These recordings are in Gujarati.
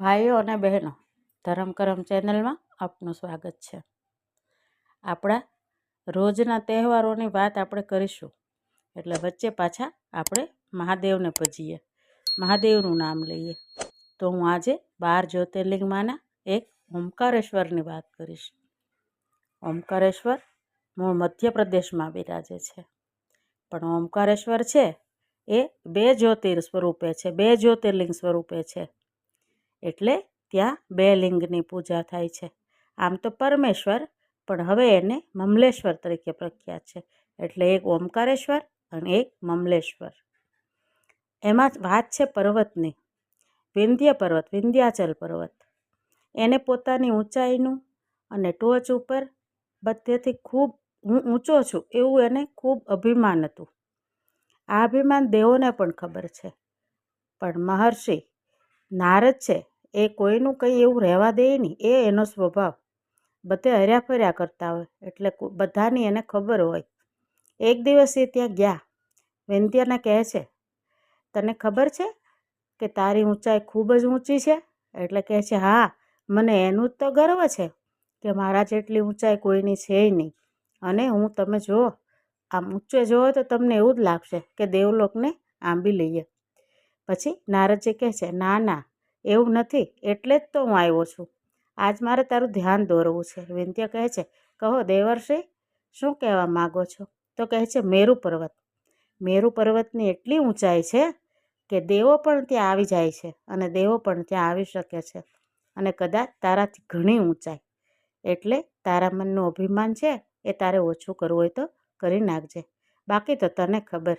ભાઈઓ અને બહેનો, ધરમ કરમ ચેનલમાં આપનું સ્વાગત છે. આપણા રોજના તહેવારોની વાત આપણે કરીશું, એટલે વચ્ચે પાછા આપણે મહાદેવને ભજીએ. મહાદેવનું નામ લઈએ. તો હું આજે બાર જ્યોતિર્લિંગમાંના એક ઓમકારેશ્વરની વાત કરીશ. ઓમકારેશ્વર મૂળ મધ્યપ્રદેશમાં બિરાજે છે. પણ ઓમકારેશ્વર છે એ બે જ્યોતિર સ્વરૂપે છે, બે જ્યોતિર્લિંગ સ્વરૂપે છે. એટલે ત્યાં બે લિંગની પૂજા થાય છે. આમ તો પરમેશ્વર, પણ હવે એને મમલેશ્વર તરીકે પ્રખ્યાત છે. એટલે એક ઓમકારેશ્વર અને એક મમલેશ્વર. એમાં વાત છે પર્વતની. વિંધ્ય પર્વત, વિંધ્યાચલ પર્વત. એને પોતાની ઊંચાઈનું અને ટોચ ઉપર બધેથી ખૂબ, હું ઊંચો છું એવું એને ખૂબ અભિમાન હતું. આ અભિમાન દેવોને પણ ખબર છે. પણ મહર્ષિ નારદ છે એ કોઈનું કંઈ એવું રહેવા દે નહીં, એ એનો સ્વભાવ. બધે હર્યા ફર્યા કરતા હોય, એટલે બધાની એને ખબર હોય. એક દિવસ એ ત્યાં ગયા. વૈદ્યને કહે છે, તને ખબર છે કે તારી ઊંચાઈ ખૂબ જ ઊંચી છે? એટલે કહે છે, હા, મને એનું જ તો ગર્વ છે કે મારા જેટલી ઊંચાઈ કોઈની છે નહીં. અને હું તમે જુઓ, આમ ઊંચે જુઓ તો તમને એવું જ લાગશે કે દેવલોકને આંબી લઈએ. પછી નારદજી કહે છે, ના ના એવું નથી, એટલે જ તો હું આવ્યો છું. આજ મારે તારું ધ્યાન દોરવું છે. વિંધ્ય કહે છે, કહો દેવર્ષિ, શું કહેવા માગો છો? તો કહે છે, મેરુ પર્વત. મેરુ પર્વતની એટલી ઊંચાઈ છે કે દેવો પણ ત્યાં આવી જાય છે અને દેવો પણ ત્યાં આવી શકે છે અને કદાચ તારાથી ઘણી ઊંચાઈ. એટલે તારા મનનું અભિમાન છે એ તારે ઓછું કરવું હોય તો કરી નાખજે. બાકી તો તને ખબર.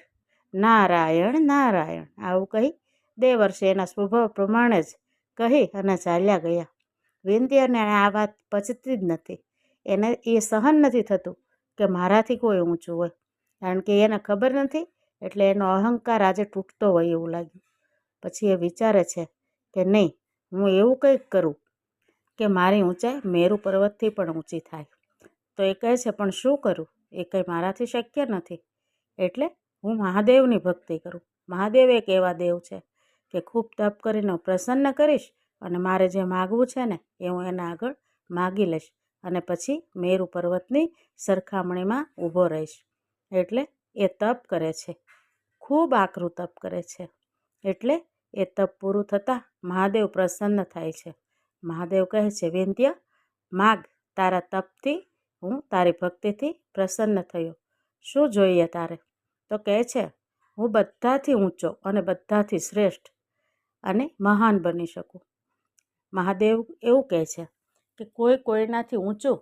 નારાયણ નારાયણ, આવું કહી દેવર્ષે એના સ્વભાવ પ્રમાણે જ કહી અને ચાલ્યા ગયા. વિંધ્યાને આ વાત પચતી જ નથી. એને એ સહન નથી થતું કે મારાથી કોઈ ઊંચું હોય. કારણ કે એને ખબર નથી, એટલે એનો અહંકાર આજે તૂટતો હોય એવું લાગ્યું. પછી એ વિચારે છે કે નહીં, હું એવું કંઈક કરું કે મારી ઊંચાઈ મેરુ પર્વતથી પણ ઊંચી થાય. તો એ કહે છે, પણ શું કરું? એ કંઈ મારાથી શક્ય નથી. એટલે હું મહાદેવની ભક્તિ કરું. મહાદેવ એક એવા દેવ છે કે ખૂબ તપ કરીને પ્રસન્ન કરીશ અને મારે જે માગવું છે ને, એ હું એના આગળ માગી લઈશ અને પછી મેરુ પર્વતની સરખામણીમાં ઊભો રહીશ. એટલે એ તપ કરે છે. ખૂબ આકરું તપ કરે છે. એટલે એ તપ પૂરું થતાં મહાદેવ પ્રસન્ન થાય છે. મહાદેવ કહે છે, વિંધ્ય, માગ, તારા તપથી હું તારી ભક્તિથી પ્રસન્ન થયો. શું જોઈએ તારે? તો કહે છે, હું બધાથી ઊંચો અને બધાથી શ્રેષ્ઠ અને મહાન બની શકું. મહાદેવ એવું કહે છે કે કોઈ કોઈનાથી ઊંચું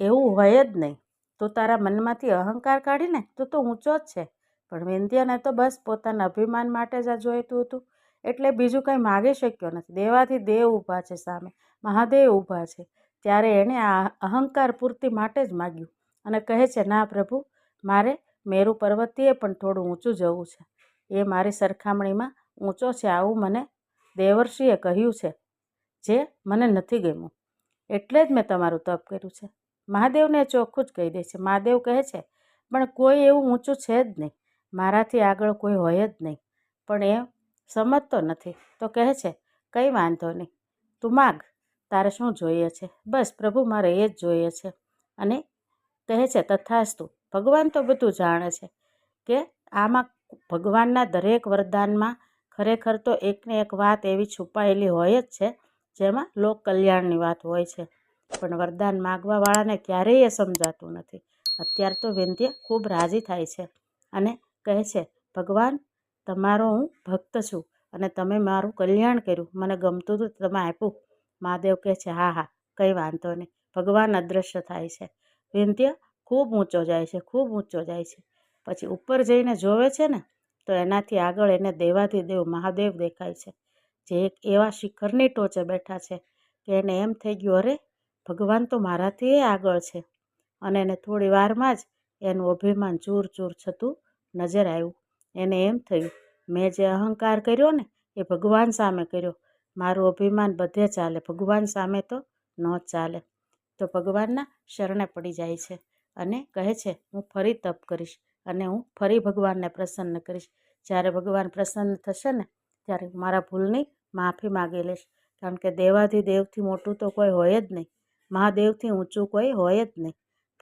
એવું હોય જ નહીં. તો તારા મનમાંથી અહંકાર કાઢીને તો તો ઊંચો જ છે. પણ વિંધ્યને તો બસ પોતાના અભિમાન માટે જ આ જોઈતું હતું. એટલે બીજું કંઈ માગી શક્યો નથી. દેવાથી દેવ ઊભા છે સામે. મહાદેવ ઊભા છે. ત્યારે એણે આ અહંકાર પૂર્તિ માટે જ માગ્યું અને કહે છે, ના પ્રભુ, મારે મેરુ પર્વતીએ પણ થોડું ઊંચું જવું છે. એ મારી સરખામણીમાં ઊંચો છે આવું મને દેવર્ષિએ કહ્યું છે, જે મને નથી ગમ્યું. એટલે જ મેં તમારું તપ કર્યું છે. મહાદેવને ચોખ્ખું જ કહી દે છે. મહાદેવ કહે છે, પણ કોઈ એવું ઊંચું છે જ નહીં. મારાથી આગળ કોઈ હોય જ નહીં. પણ એ સમજતો નથી. તો કહે છે, કંઈ વાંધો નહીં. તું માગ. તારે શું જોઈએ છે? બસ પ્રભુ મારે એ જ જોઈએ છે. અને કહે છે, તથાસ્તુ. ભગવાન તો બધું જાણે છે કે આમાં ભગવાનના દરેક વરદાનમાં ખરેખર તો એકને એક વાત એવી છુપાયેલી હોય જ છે, જેમાં લોક કલ્યાણની વાત હોય છે. પણ વરદાન માગવાવાળાને ક્યારેય એ સમજાતું નથી. અત્યારે તો વિંધ્ય ખૂબ રાજી થાય છે અને કહે છે, ભગવાન, તમારો હું ભક્ત છું અને તમે મારું કલ્યાણ કર્યું. મને ગમતું હતું તમે આપ્યું. મહાદેવ કહે છે, હા હા, કંઈ વાંધો નહીં. ભગવાન અદૃશ્ય થાય છે. વિંધ્ય ખૂબ ઊંચો જાય છે, ખૂબ ઊંચો જાય છે. પછી ઉપર જઈને જોવે છે ને તો એનાથી આગળ એને દેવાધિદેવ દેવ મહાદેવ દેખાય છે. જે એક એવા શિખરની ટોચે બેઠા છે કે એને એમ થઈ ગયું, અરે, ભગવાન તો મારાથી આગળ છે. અને એને થોડી વારમાં જ એનું અભિમાન ચૂર ચૂર થતું નજર આવ્યું. એને એમ થયું, મેં જે અહંકાર કર્યો ને, એ ભગવાન સામે કર્યો. મારું અભિમાન બધે ચાલે, ભગવાન સામે તો ન ચાલે. તો ભગવાનના શરણે પડી જાય છે અને કહે છે, હું ફરી તપ કરીશ. અને હું ફરી ભગવાનને પ્રસન્ન કરીશ. જ્યારે ભગવાન પ્રસન્ન થશે ને, ત્યારે મારા ભૂલની માફી માગી લઈશ. કારણ કે દેવાથી દેવથી મોટું તો કોઈ હોય જ નહીં. મહાદેવથી ઊંચું કોઈ હોય જ નહીં.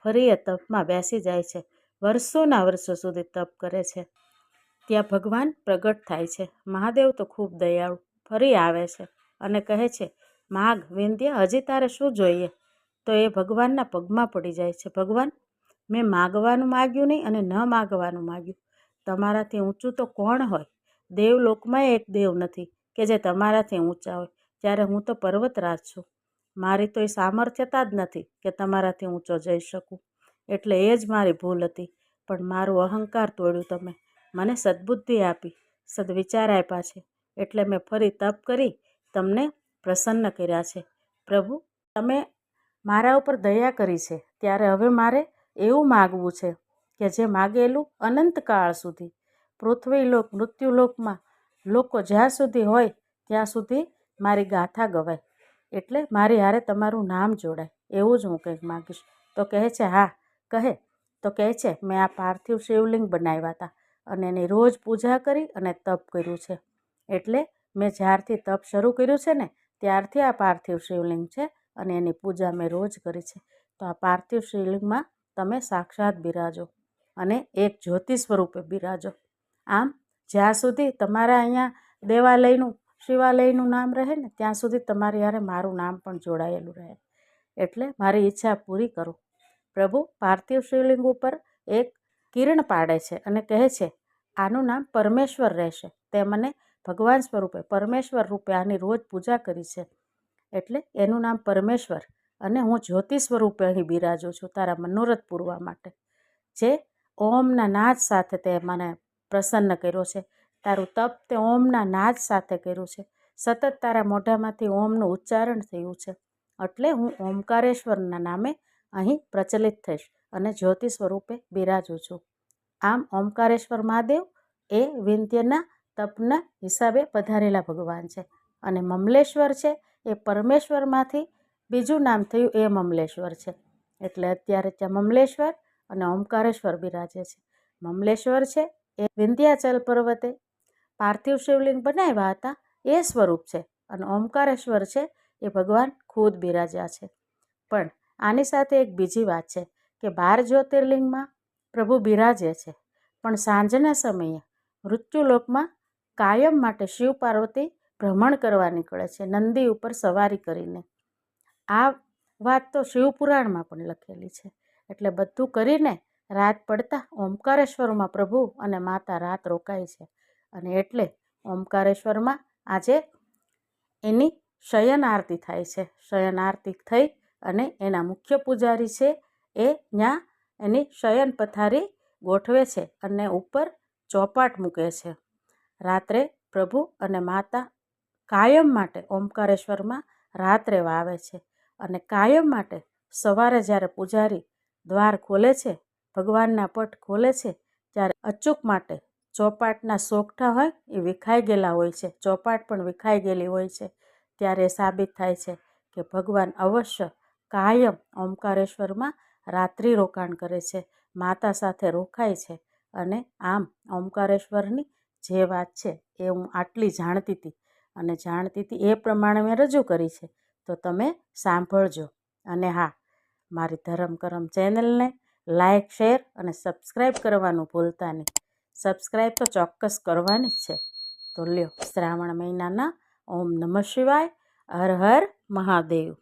ફરી એ તપમાં બેસી જાય છે. વર્ષોના વર્ષો સુધી તપ કરે છે. ત્યાં ભગવાન પ્રગટ થાય છે. મહાદેવ તો ખૂબ દયાળુ, ફરી આવે છે અને કહે છે, માગ, વિંધ્ય, હજી તારે શું જોઈએ? તો એ ભગવાનના પગમાં પડી જાય છે. ભગવાન મેં માગવાનું માગ્યું નહીં અને ન માગવાનું માગ્યું. તમારાથી ઊંચું તો કોણ હોય? દેવલોકમાં એક દેવ નથી કે જે તમારાથી ઊંચા હોય. ત્યારે હું તો પર્વતરાજ છું. મારી તો એ સામર્થ્યતા જ નથી કે તમારાથી ઊંચો જઈ શકું. એટલે એ જ મારી ભૂલ હતી. પણ મારું અહંકાર તોડ્યું તમે. મને સદબુદ્ધિ આપી, સદવિચાર આપ્યા છે. એટલે મેં ફરી તપ કરી, તમને પ્રસન્ન કર્યા છે. પ્રભુ, તમે મારા ઉપર દયા કરી છે. ત્યારે હવે મારે એવું માગવું છે કે જે માગેલું અનંતકાળ સુધી. પૃથ્વીલોક મૃત્યુલોકમાં લોકો જ્યાં સુધી હોય ત્યાં સુધી મારી ગાથા ગવાય. એટલે મારી હારે તમારું નામ જોડાય. એવું જ હું કંઈક માગીશ. તો કહે છે, હા, કહે. તો કહે છે, મેં આ પાર્થિવ શિવલિંગ બનાવ્યા હતા અને એની રોજ પૂજા કરી અને તપ કર્યું છે. એટલે મેં જ્યારથી તપ શરૂ કર્યું છે ને, ત્યારથી આ પાર્થિવ શિવલિંગ છે અને એની પૂજા મેં રોજ કરી છે. તો આ પાર્થિવ શિવલિંગમાં તમે સાક્ષાત બિરાજો અને એક જ્યોતિ સ્વરૂપે બિરાજો. આમ, જ્યાં સુધી તમારા અહીંયા દેવાલયનું, શિવાલયનું નામ રહે ને, ત્યાં સુધી તમારી યારે મારું નામ પણ જોડાયેલું રહે. એટલે મારી ઈચ્છા પૂરી કરો. પ્રભુ પાર્થિવ શિવલિંગ ઉપર એક કિરણ પાડે છે અને કહે છે, આનું નામ પરમેશ્વર રહેશે. તે મને ભગવાન સ્વરૂપે, પરમેશ્વર રૂપે આની રોજ પૂજા કરી છે. એટલે એનું નામ પરમેશ્વર અને હું જ્યોતિ સ્વરૂપે અહીં બિરાજું છું તારા મનોરથ પૂરવા માટે. જે ઓમના નાદ સાથે તે મને પ્રસન્ન કર્યો છે. તારું તપ તે ઓમના નાદ સાથે કર્યું છે. સતત તારા મોઢામાંથી ઓમનું ઉચ્ચારણ થયું છે. એટલે હું ઓમકારેશ્વરના નામે અહીં પ્રચલિત થઈશ અને જ્યોતિ સ્વરૂપે બિરાજું છું. આમ ઓમકારેશ્વર મહાદેવ એ વિંધ્યના તપના હિસાબે પધારેલા ભગવાન છે અને મમલેશ્વર છે એ પરમેશ્વરમાંથી બીજું નામ થયું એ મમલેશ્વર છે. એટલે અત્યારે ત્યાં મમલેશ્વર અને ઓમકારેશ્વર બિરાજે છે. મમલેશ્વર છે એ વિંધ્યાચલ પર્વતે પાર્થિવ શિવલિંગ બનાવ્યા હતા એ સ્વરૂપ છે અને ઓમકારેશ્વર છે એ ભગવાન ખુદ બિરાજ્યા છે. પણ આની સાથે એક બીજી વાત છે કે બાર જ્યોતિર્લિંગમાં પ્રભુ બિરાજે છે. પણ સાંજના સમયે મૃત્યુલોકમાં કાયમ માટે શિવ પાર્વતી ભ્રમણ કરવા નીકળે છે. નંદી ઉપર સવારી કરીને. આ વાત તો શિવપુરાણમાં પણ લખેલી છે. એટલે બધું કરીને રાત પડતા ઓમકારેશ્વરમાં પ્રભુ અને માતા રાત રોકાય છે. અને એટલે ઓમકારેશ્વરમાં આજે એની શયન આરતી થાય છે. શયન આરતી થઈ અને એના મુખ્ય પૂજારી છે એ ત્યાં એની શયન પથારી ગોઠવે છે અને ઉપર ચોપાટ મૂકે છે. રાત્રે પ્રભુ અને માતા કાયમ માટે ઓમકારેશ્વરમાં રાત્રે વાવે છે. અને કાયમ માટે સવારે જ્યારે પૂજારી દ્વાર ખોલે છે, ભગવાનના પટ ખોલે છે, ત્યારે અચૂક માટે ચોપાટના સોગઠા હોય એ વિખાઈ ગયેલા હોય છે. ચોપાટ પણ વિખાઈ ગયેલી હોય છે. ત્યારે સાબિત થાય છે કે ભગવાન અવશ્ય કાયમ ઓમકારેશ્વરમાં રાત્રિ રોકાણ કરે છે, માતા સાથે રોકાય છે અને આમ ઓમકારેશ્વરની જે વાત છે એ હું આટલી જાણતી હતી અને જાણતી હતી એ પ્રમાણે મેં રજૂ કરી છે. તો તમે સાંભળજો. અને હા, મારી ધરમ કરમ ચેનલને લાઇક શેર અને સબસ્ક્રાઈબ કરવાનું ભૂલતા નહીં. સબસ્ક્રાઈબ તો ચોક્કસ કરવાની જ છે. તો લ્યો, શ્રાવણ મહિનાના ઓમ નમઃ શિવાય, હર હર મહાદેવ.